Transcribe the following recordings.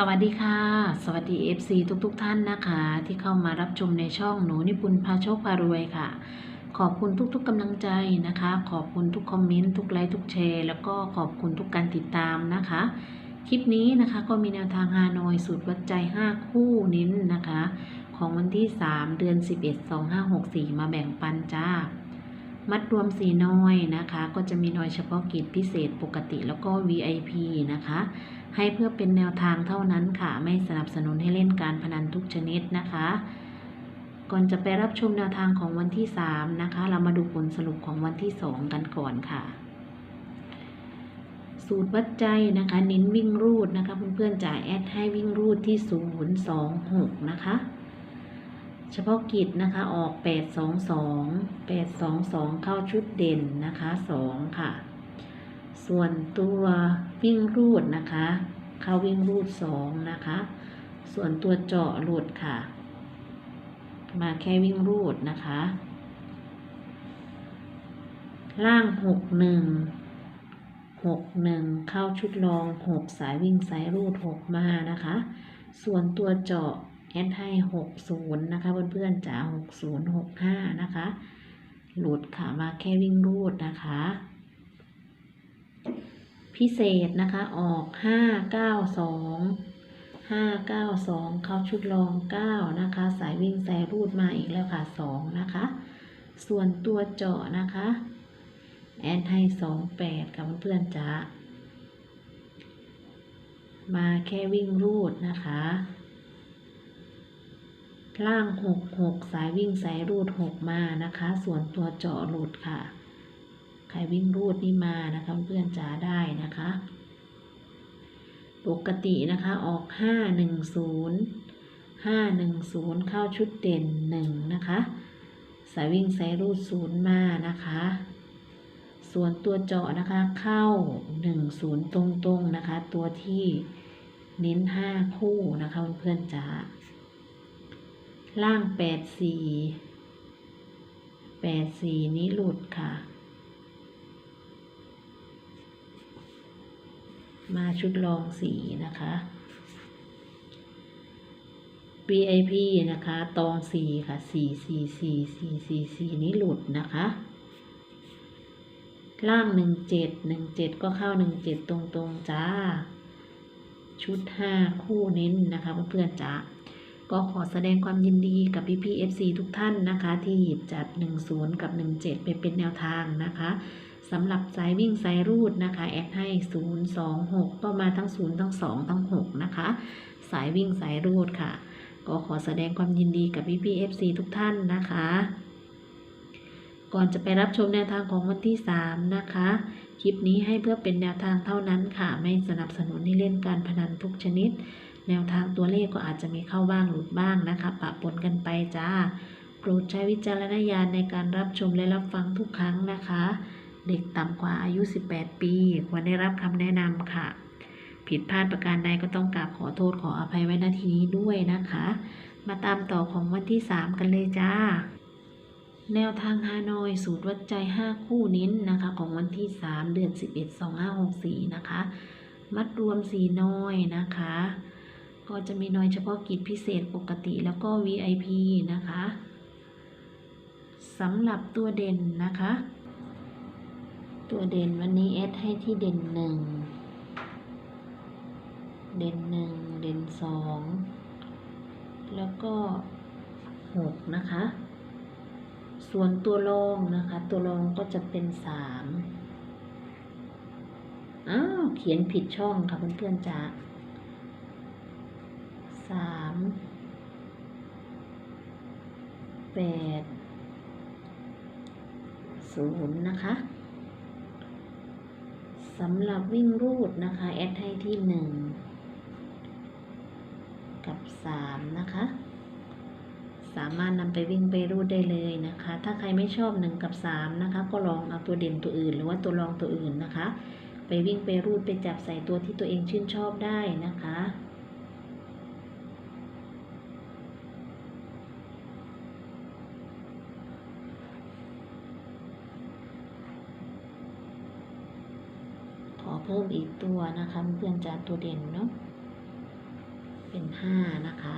สวัสดีค่ะ สวัสดี FC ทุกๆทท่านนะคะ ที่เข้ามารับชมในช่องหนูนิปุนพาโชคพารวยค่ะ ขอบคุณทุกๆกำลังใจนะคะ ขอบคุณทุกคอมเมนต์ทุกไลค์ทุกแชร์แล้วก็ขอบคุณทุกการติดตามนะคะ คลิปนี้นะคะก็มีแนวทางฮานอยสูตรวัดใจ 5 คู่นิ้นนะคะ ของวันที่ 3 เดือน 11 2564 มาแบ่งปันจ้า มัดรวมสีน้อยนะคะ ก็จะมีน้อยเฉพาะกิจพิเศษปกติแล้วก็ VIP นะคะ ให้เพื่อเป็นแนวทางเท่านั้นค่ะ ไม่สนับสนุนให้เล่นการพนันทุกชนิดนะคะ ก่อนจะไปรับชมแนวทางของวันที่ 3 นะคะ เรามาดูผลสรุปของวันที่ 2 กันก่อนค่ะ สูตรวัดใจนะคะเน้นวิ่งรูดนะคะเพื่อนๆจ่ายแอดให้วิ่งรูดที่ 026 นะคะ เฉพาะกิจนะคะออก 822 822 เข้าชุดเด่นนะคะ 2 ค่ะ ส่วนตัววิ่งรูดนะคะ เข้าวิ่งรูด 2 นะคะ ส่วนตัวเจาะหลุดค่ะ มาแค่วิ่งรูดนะคะ ล่าง 61 61 เข้าชุดรอง 6 สายวิ่งสายรูด 6 มานะคะ ส่วนตัวเจาะ แอดให้60นย์นะคะเพื่อนๆจ๋า60 65นะคะ หลุดค่ะมาแค่วิ่งรูดนะคะ พิเศษนะคะออก592 592เข้าชุดรอง9นะคะ สายวิ่งสายรูดมาอีกแล้วค่ะ2นะคะ ส่วนตัวเจาะนะคะแอนให้28กับเพื่อนๆจ้ามาแค่วิ่งรูดนะคะ ล่าง 66 สายวิ่งสายรูด 6 มานะคะ ส่วนตัวเจาะหลุดค่ะ ใครวิ่งรูดนี่มานะคะเพื่อนจ๋าได้นะคะ ปกตินะคะออก 510 510 เข้าชุดเด่น 1 นะคะ สายวิ่งสายรูด0มานะคะ ส่วนตัวเจาะนะคะเข้า 10 ตรงๆนะคะ ตัวที่เน้น 5 คู่นะคะเพื่อนๆจ๋า ล่างแปดสี่แปดสี่นี้หลุดค่ะ มาชุดรองสีนะคะ VIP นะคะ ตองสีค่ะสี่สี่สี่สี่สี่สี่นี้หลุดนะคะล่างหนึ่งเจ็ดหนึ่งเจ็ดก็เข้าหนึ่งเจ็ดตรงๆจ้า ชุดห้าคู่เน้นนะคะเพื่อนๆจ้า ก็ขอแสดงความยินดีกับพี่พี่ FC ทุกท่านนะคะ ที่หยิบจัด 10 กับ 17 ไปเป็นแนวทางนะคะสำหรับสายวิ่งสายรูดนะคะ แอดให้ 0 2 6 ก็มาทั้ง 0 ทั้ง 2 ทั้ง 6 นะคะ สายวิ่งสายรูดค่ะ ก็ขอแสดงความยินดีกับพี่พี่ FC ทุกท่านนะคะ ก่อนจะไปรับชมแนวทางของวันที่ 3 นะคะ คลิปนี้ให้เพื่อเป็นแนวทางเท่านั้นค่ะ ไม่สนับสนุนให้เล่นการพนันทุกชนิด แนวทางตัวเลขก็อาจจะมีเข้าบ้างหลุดบ้างนะคะปะปนกันไปจ้า โปรดใช้วิจารณญาณในการรับชมและรับฟังทุกครั้งนะคะ เด็กต่ำกว่าอายุ 18 ปี ควรได้รับคำแนะนำค่ะ ผิดพลาดประการใดก็ต้องกราบขอโทษขออภัยไว้ณทีนี้ด้วยนะคะ มาตามต่อของวันที่ 3 กันเลยจ้าแนวทางฮานอยสูตรวัดใจ 5 คู่นิ้นนะคะ ของวันที่ 3 เดือน 11 2564 นะคะ มัดรวมสีน้อยนะคะ ก็จะมีน้อยเฉพาะกิจพิเศษปกติแล้วก็ VIP นะคะสำหรับตัวเด่นนะคะ ตัวเด่นวันนี้เอสให้ที่เด่นหนึ่งเด่นหนึ่งเด่นสองแล้วก็หกนะคะ ส่วนตัวรองนะคะ ตัวรองก็จะเป็นสามอ้าวเขียนผิดช่องค่ะเพื่อนๆจ้า สามแปดศูนย์นะคะสำหรับวิ่งรูดนะคะ แอดให้ที่หนึ่งกับสามนะคะ สามารถนำไปวิ่งไปรูดได้เลยนะคะ ถ้าใครไม่ชอบหนึ่งกับสามนะคะ ก็ลองเอาตัวเด่นตัวอื่น หรือว่าตัวรองตัวอื่นนะคะ ไปวิ่งไปรูดไปจับใส่ตัวที่ตัวเองชื่นชอบได้นะคะ ขอเพิ่มอีกตัวนะคะเพื่อนจากตัวเด่นเนาะเป็นห้านะคะ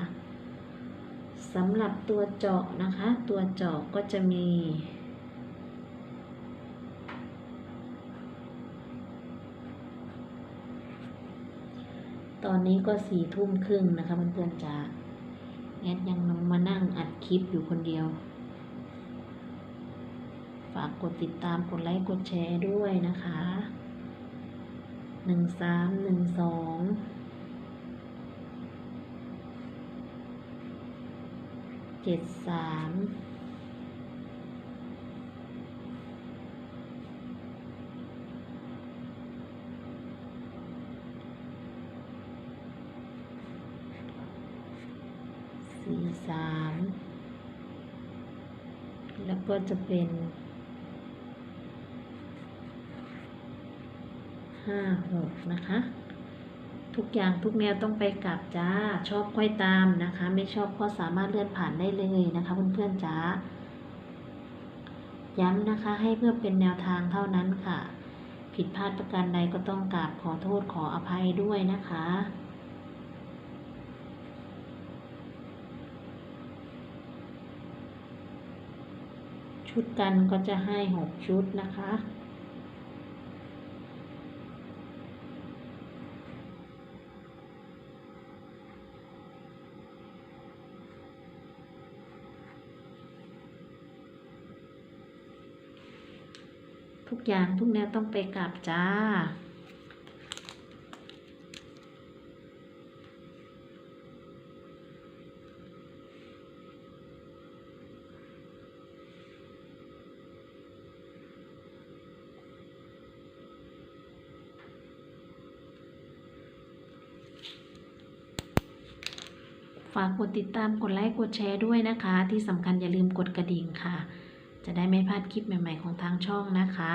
สำหรับตัวเจาะนะคะ ตัวเจาะก็จะมี ตอนนี้ก็สี่ทุ่มครึ่งนะคะเพื่อนๆจ๋าแอดยังมานั่งอัดคลิปอยู่คนเดียว ฝากกดติดตามกดไลค์กดแชร์ด้วยนะคะ หนึ่งสามหนึ่งสองเจ็ดสามสี่สามแล้วก็จะเป็น ห้าหกนะคะ ทุกอย่างทุกแนวต้องไปกลับจ้า ชอบค่อยตามนะคะ ไม่ชอบก็สามารถเลื่อนผ่านได้เลยนะคะเพื่อนๆจ้า ย้ำนะคะให้เพื่อเป็นแนวทางเท่านั้นค่ะ ผิดพลาดประการใดก็ต้องกราบขอโทษขออภัยด้วยนะคะชุดกันก็จะให้หกชุดนะคะ ทุกอย่างทุกแนวต้องไปกลับจ้า ฝากกดติดตามกดไลค์กดแชร์ด้วยนะคะ ที่สำคัญอย่าลืมกดกระดิ่งค่ะ จะได้ไม่พลาดคลิปใหม่ ๆ ของทางช่องนะคะ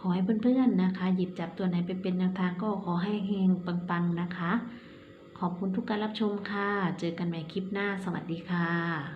ขอให้เพื่อนๆนะคะ หยิบจับตัวไหนไปเป็นแนวทางก็ขอให้เฮงปังๆนะคะ ขอบคุณทุกการรับชมค่ะ เจอกันใหม่คลิปหน้า สวัสดีค่ะ